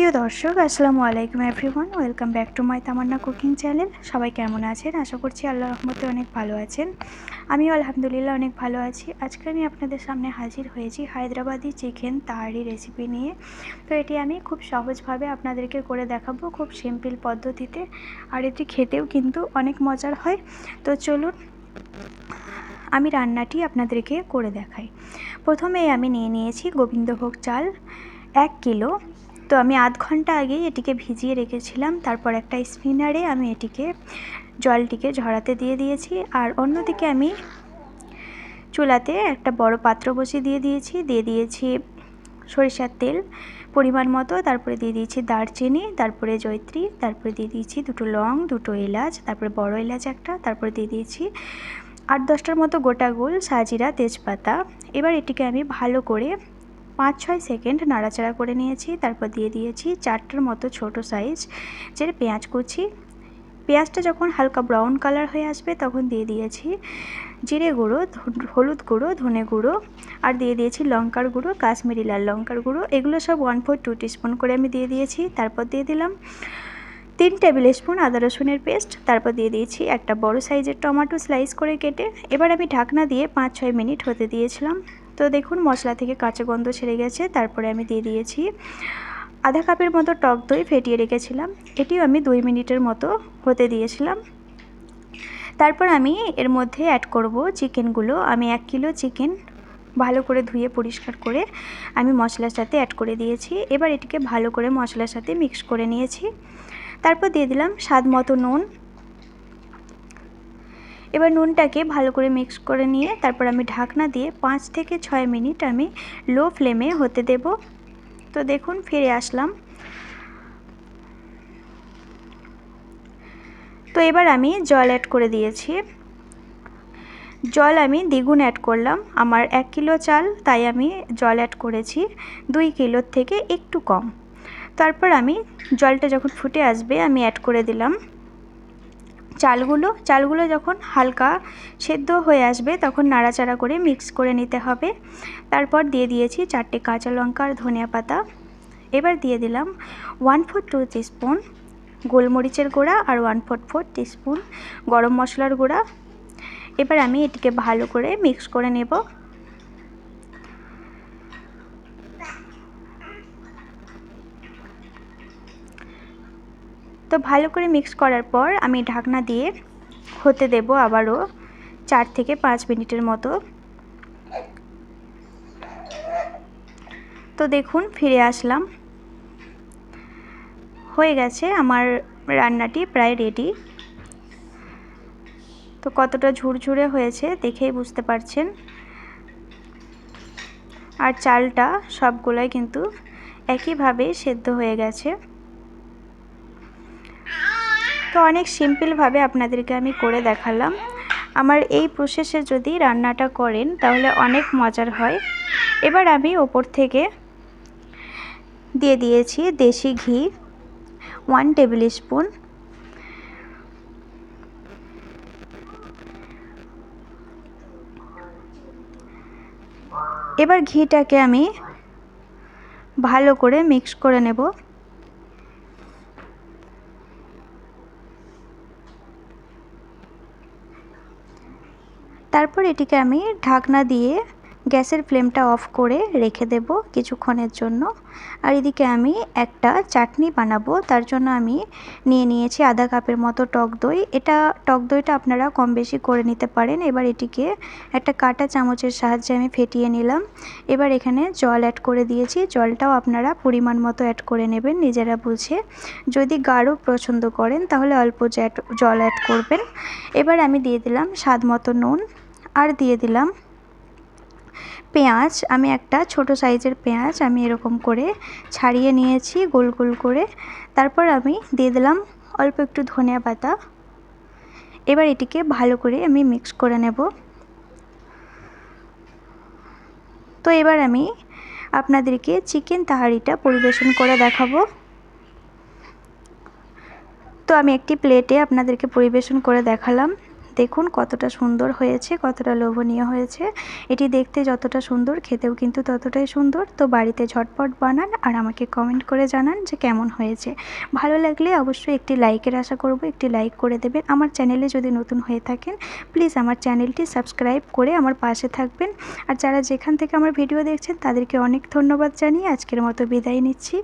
প্রিয় দর্শক, আসসালামু আলাইকুম everyone welcome back to my Tamanna cooking channel সবাই কেমন আছেন? আশা করছি আল্লাহ রহমতে অনেক ভালো আছেন। আমিও আলহামদুলিল্লাহ অনেক ভালো আছি। আজকে আমি আপনাদের সামনে হাজির হয়েছি হায়দ্রাবাদি চিকেন তাহারি রেসিপি নিয়ে। তো এটি আমি খুব সহজভাবে আপনাদেরকে করে দেখাবো খুব সিম্পল পদ্ধতিতে। আর এটি খেতেও কিন্তু অনেক মজার হয়। তো চলুন, আমি রান্নাটি আপনাদেরকে করে দেখাই। প্রথমেই আমি নিয়ে নিয়েছি গোবিন্দভোগ চাল এক কিলো। তো আমি আধ ঘণ্টা আগেই এটিকে ভিজিয়ে রেখেছিলাম। তারপর একটা স্পিনারে আমি এটিকে জলটিকে ঝরাতে দিয়ে দিয়েছি। আর অন্যদিকে আমি চুলাতে একটা বড় পাত্র বসিয়ে দিয়ে দিয়েছি। দিয়ে দিয়েছি সরিষার তেল পরিমাণ মতো, তারপরে দিয়ে দিয়েছি দারচিনি, তারপরে জৈত্রী তারপরে দিয়ে দিয়েছি দুটো লং, দুটো এলাচ, তারপরে বড় এলাচ একটা, তারপরে দিয়ে দিয়েছি আট দশটার মতো গোটা গোল সাজিরা তেজপাতা। এবার এটিকে আমি ভালো করে পাঁচ ছয় সেকেন্ড নাড়াচাড়া করে নিয়েছি, তারপর দিয়ে দিয়েছি চারটার মতো ছোট সাইজ যে পেঁয়াজ কুচি। পেঁয়াজটা যখন হালকা ব্রাউন কালার হয়ে আসবে, তখন দিয়ে দিয়েছি জিরে গুঁড়ো হলুদ গুঁড়ো, ধনে গুঁড়ো, আর দিয়ে দিয়েছি লঙ্কার গুঁড়ো, কাশ্মীরি লাল লঙ্কার গুঁড়ো। এগুলো সব ওয়ান ফোর টু টিস্পুন করে আমি দিয়ে দিয়েছি, তারপর দিয়ে দিলাম তিন টেবিল স্পুন আদা রসুনের পেস্ট তারপর দিয়ে দিয়েছি একটা বড় সাইজের টমেটো স্লাইস করে কেটে। এবার আমি ঢাকনা দিয়ে পাঁচ ছয় মিনিট হতে দিয়েছিলাম। তো দেখুন, মশলা থেকে কাঁচা গন্ধ ছেড়ে গেছে, তারপরে আমি দিয়ে দিয়েছি আধা কাপের মতো টক দই ফেটিয়ে রেখেছিলাম। এটিও আমি দুই মিনিটের মতো হতে দিয়েছিলাম। তারপর আমি এর মধ্যে অ্যাড করব চিকেনগুলো। আমি এক কিলো চিকেন ভালো করে ধুয়ে পরিষ্কার করে আমি মশলার সাথে অ্যাড করে দিয়েছি। এবার এটিকে ভালো করে মশলার সাথে মিক্স করে নিয়েছি। তারপর দিয়ে দিলাম স্বাদ মতো নুন। এবার নুনটাকে ভালো করে মিক্স করে নিয়ে তারপর আমি ঢাকনা দিয়ে পাঁচ থেকে ছয় মিনিট আমি লো ফ্লেমে হতে দেব। তো দেখুন, ফিরে আসলাম। তো এবার আমি জল অ্যাড করে দিয়েছি। জল আমি দ্বিগুণ অ্যাড করলাম। আমার এক কিলো চাল, তাই আমি জল অ্যাড করেছি দুই কিলোর থেকে একটু কম। তারপর আমি জলটা যখন ফুটে আসবে, আমি অ্যাড করে দিলাম। চালগুলো চালগুলো যখন হালকা সেদ্ধ হয়ে আসবে, তখন নাড়াচাড়া করে মিক্স করে নিতে হবে। তারপর দিয়ে দিয়েছি চারটে কাঁচা লঙ্কা আর ধনিয়া পাতা। এবার দিয়ে দিলাম ওয়ান ফোর টু টিস্পুন গোলমরিচের গুঁড়া আর ওয়ান ফোর ফোর টিস্পুন গরম মশলার গুঁড়া। এবার আমি এটিকে ভালো করে মিক্স করে নেব। তো ভালো করে মিক্স করার পর আমি ঢাকনা দিয়ে হতে দেব আবারও চার থেকে পাঁচ মিনিটের মতো। তো দেখুন, ফিরে আসলাম। হয়ে গেছে আমার রান্নাটি প্রায় রেডি তো কতটা ঝুরঝুরে হয়েছে দেখেই বুঝতে পারছেন। আর চালটা সবগুলোই কিন্তু একইভাবে সেদ্ধ হয়ে গেছে। তো অনেক সিম্পলভাবে আপনাদেরকে আমি করে দেখালাম। আমার এই প্রসেসে যদি রান্নাটা করেন, তাহলে অনেক মজার হয়। এবার আমি ওপর থেকে দিয়ে দিয়েছি দেশি ঘি ওয়ান টেবিল স্পুন এবার ঘিটাকে আমি ভালো করে মিক্স করে নেব। তারপর এটিকে আমি ঢাকনা দিয়ে গ্যাসের ফ্লেমটা অফ করে রেখে দেব কিছুক্ষণের জন্য। আর এদিকে আমি একটা চাটনি বানাবো, তার জন্য আমি নিয়ে নিয়েছি আধা কাপের মতো টক দই। এটা টক দইটা আপনারা কম বেশি করে নিতে পারেন। এবার এটিকে একটা কাটা চামচের সাহায্যে আমি ফেটিয়ে নিলাম। এবার এখানে জল অ্যাড করে দিয়েছি। জলটাও আপনারা পরিমাণ মতো অ্যাড করে নেবেন, নিজেরা বুঝে। যদি গাঢ় পছন্দ করেন, তাহলে অল্প জল অ্যাড করবেন। এবার আমি দিয়ে দিলাম স্বাদ মতো নুন। আর দিয়ে দিলাম পেঁয়াজ। আমি একটা ছোট সাইজের পেঁয়াজ আমি এরকম করে ছাড়িয়ে নিয়েছি গোল গোল করে। তারপর আমি দিয়ে দিলাম অল্প একটু ধনিয়া পাতা। এবার এটিকে ভালো করে আমি মিক্স করে নেব। তো এবার আমি আপনাদেরকে চিকেন তাহারিটা পরিবেশন করে দেখাবো। তো আমি একটি প্লেটে আপনাদেরকে পরিবেশন করে দেখালাম। দেখুন কতটা সুন্দর হয়েছে, কতটা লোভনীয় হয়েছে। এটি দেখতে যতটা সুন্দর, খেতেও কিন্তু ততটাই সুন্দর। তো বাড়িতে ঝটপট বানান আর আমাকে কমেন্ট করে জানান যে কেমন হয়েছে। ভালো লাগলে অবশ্যই একটি লাইকের আশা করব, একটি লাইক করে দেবেন। আমার চ্যানেলে যদি নতুন হয়ে থাকেন প্লিজ আমার চ্যানেলটি সাবস্ক্রাইব করে আমার পাশে থাকবেন। আর যারা যেখান থেকে আমার ভিডিও দেখছেন, তাদেরকে অনেক ধন্যবাদ জানিয়ে আজকের মতো বিদায় নিচ্ছি।